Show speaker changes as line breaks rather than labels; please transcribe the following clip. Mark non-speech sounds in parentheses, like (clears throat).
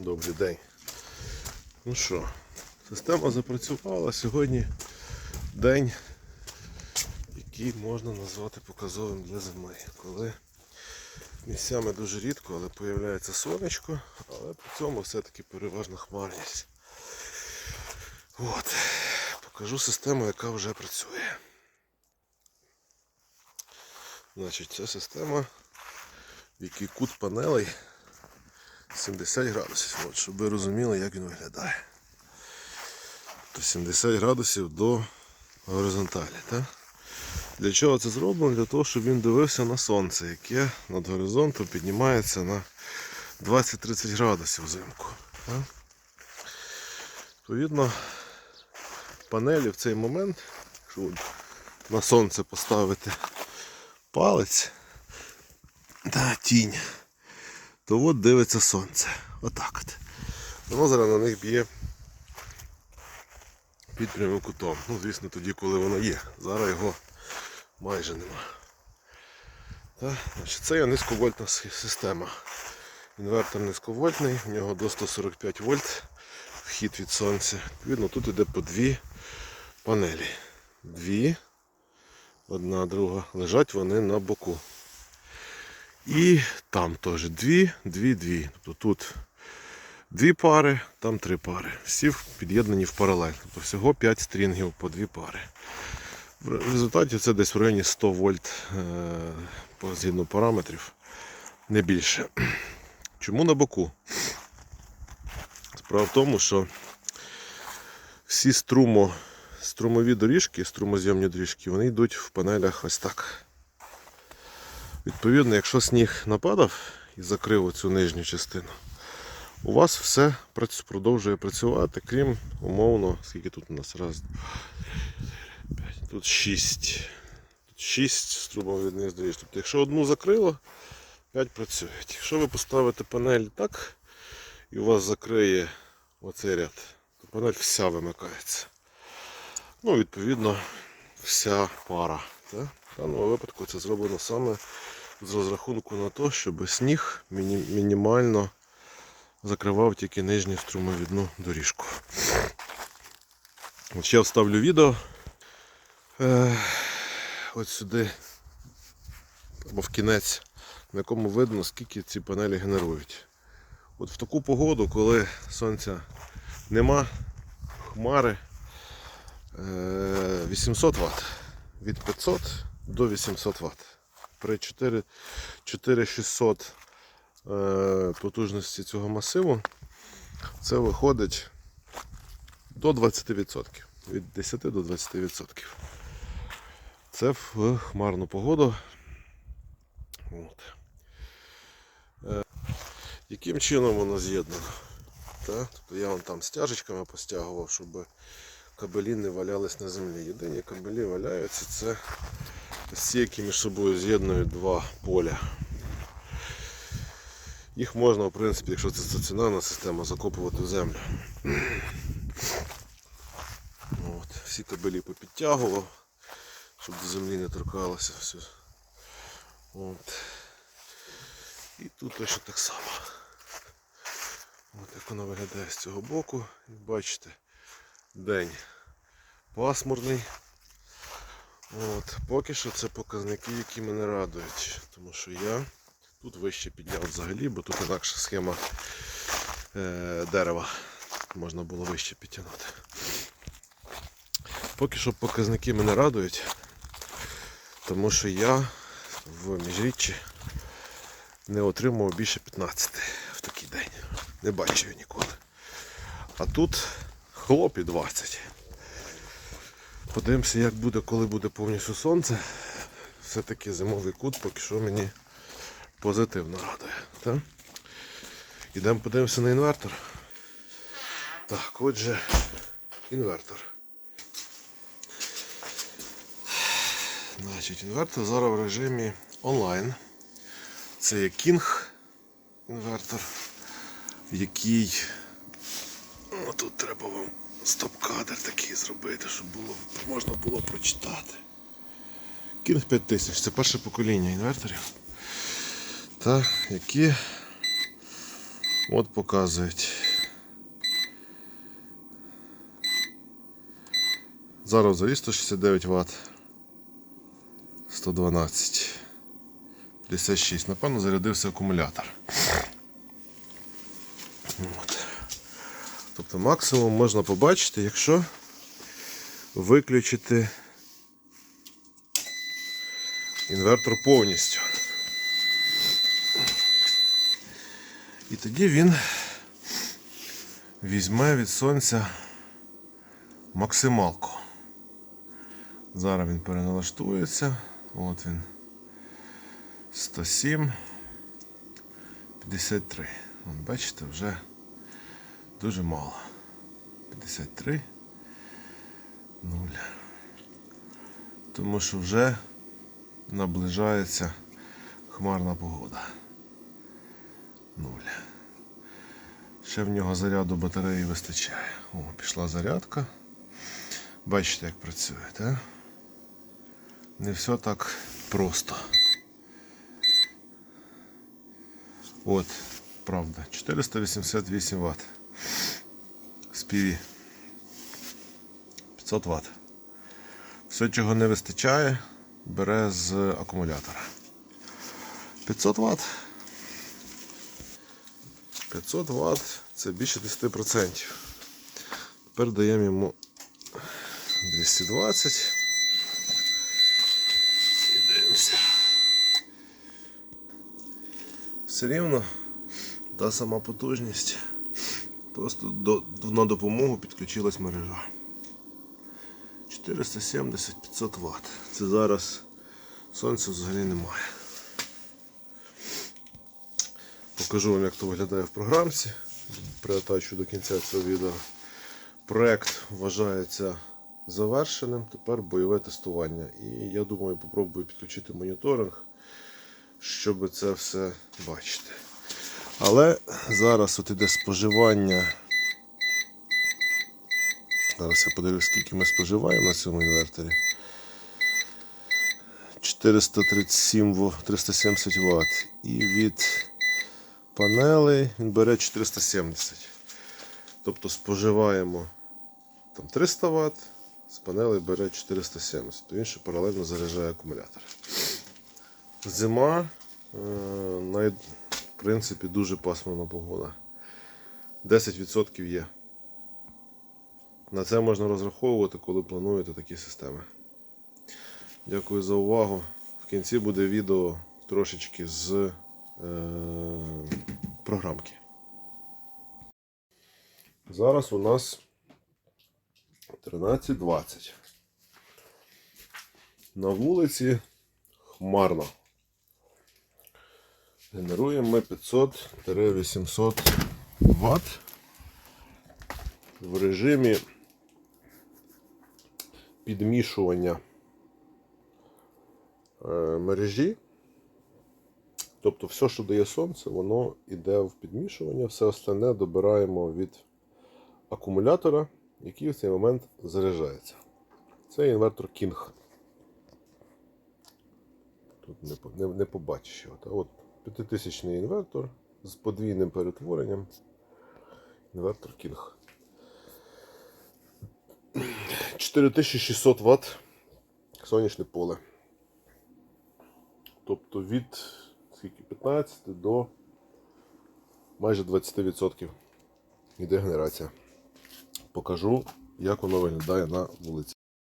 Добрий день. Ну що, система запрацювала сьогодні день, який можна назвати показовим для зими. Коли місцями дуже рідко, але появляється сонечко, але при цьому все-таки переважна хмарність. От. Покажу систему, яка вже працює. Значить, ця система, в якій кут панелей 70 градусів, от, щоб ви розуміли, як він виглядає. Тобто 70 градусів до горизонталі. Так? Для чого це зроблено? Для того, щоб він дивився на сонце, яке над горизонтом піднімається на 20-30 градусів взимку. Відповідно, панелі в цей момент, якщо на сонце поставити палець та тінь, то от дивиться сонце. Отак от. Воно зараз на них б'є під прямим кутом. Ну, звісно, тоді, коли воно є. Зараз його майже нема. Так, значить, це є низьковольтна система. Інвертор низьковольтний, в нього до 145 вольт вхід від сонця. Відповідно, тут іде по дві панелі. Дві, одна, друга. Лежать вони на боку. І там теж дві, дві, дві. Тобто тут дві пари, там три пари. Всі під'єднані в паралель. Тобто всього 5 стрінгів по дві пари. В результаті це десь в районі 100 вольт е, згідно параметрів, не більше. (clears throat) Чому на боку? Справа в тому, що всі струмо, струмові доріжки, струмозйомні доріжки, вони йдуть в панелях ось так. Відповідно, якщо сніг нападав і закрив оцю нижню частину, у вас все продовжує працювати, крім умовно, скільки тут у нас раз, тут шість. Тут шість струмовідних доріж. Тобто, якщо одну закрило, 5 працюють. Якщо ви поставите панель так, і у вас закриє оцей ряд, то панель вся вимикається. Ну, відповідно, вся пара. Так? В даному випадку це зроблено саме з розрахунку на те, щоб сніг мінімально закривав тільки нижню струмовідну доріжку. От ще вставлю відео. Е, от сюди або в кінець, на якому видно, скільки ці панелі генерують. От в таку погоду, коли сонця нема, хмари е, 800 Вт. Від 500 до 800 Вт. При 4 4600 е, потужності цього масиву це виходить до 20%. Від 10 до 20%. Це в хмарну погоду. От. Е, яким чином воно з'єднано? Тобто я вон там стяжечками постягував, щоб кабелі не валялись на землі. Єдині кабелі валяються, це ось між собою з'єднують два поля. Їх можна, в принципі, якщо це стаціонарна система, закопувати в землю. От, всі кабелі попідтягував, щоб до землі не торкалося все. От. І тут точно так само. От як воно виглядає з цього боку. Бачите, день пасмурний. От, поки що це показники, які мене радують. Тому що я тут вище підняв взагалі, бо тут інакша схема е, дерева. Можна було вище підтягнути. Поки що показники мене радують, тому що я в міжріччі не отримував більше 15 в такий день. Не бачив ніколи. А тут хлоп і 20. Подивимося, як буде, коли буде повністю сонце. Все-таки зимовий кут поки що мені позитивно радує. Так? Ідемо подивимося на інвертор. Так, отже, інвертор. Значить, інвертор зараз в режимі онлайн. Це є King інвертор, який. Ну, тут треба вам стоп-кадр такий зробити, щоб було, можна було прочитати. King 5000 це перше покоління інверторів, та, які От показують. Зараз взагалі 169 Вт. 112. 56. Напевно, зарядився акумулятор. От. Тобто максимум можна побачити, якщо виключити інвертор повністю. І тоді він візьме від сонця максималку. Зараз він переналаштується. От він. 107. 53. От бачите, вже дуже мало. 53. 0. Тому що вже наближається хмарна погода. 0. Ще в нього заряду батареї вистачає. О, пішла зарядка. Бачите, як працює, так? Не все так просто. От, правда, 488 Вт. З PV. 500 Вт. Все, чого не вистачає, бере з акумулятора. 500 Вт. 500 Вт це більше 10%. Тепер даємо йому 220. І дивимося. Все рівно та сама потужність. Просто до, на допомогу підключилась мережа. 470-500 Вт. Це зараз сонця взагалі немає. Покажу вам, як то виглядає в програмці. Приотачу до кінця цього відео. Проект вважається завершеним. Тепер бойове тестування. І я думаю, попробую підключити моніторинг, щоб це все бачити. Але зараз от іде споживання. Зараз я подивлюсь, скільки ми споживаємо на цьому інверторі. 437 370 Вт. І від панелей він бере 470. Тобто споживаємо там 300 Вт, з панелей бере 470, то він ще паралельно заряджає акумулятор. Зима, е, най, в принципі, дуже пасмурна погода. 10% є. На це можна розраховувати, коли плануєте такі системи. Дякую за увагу. В кінці буде відео трошечки з е, програмки. Зараз у нас 13.20. На вулиці хмарно. Генеруємо ми 500-800 Вт в режимі підмішування е, мережі. Тобто все, що дає сонце, воно йде в підмішування, все остальне добираємо від акумулятора, який в цей момент заряджається. Це інвертор King. Тут не, не, не побачиш його. Та от 5000 інвертор з подвійним перетворенням. Інвертор King. 4600 Вт сонячне поле. Тобто від скільки, 15 до майже 20% йде генерація. Покажу, як воно виглядає на вулиці.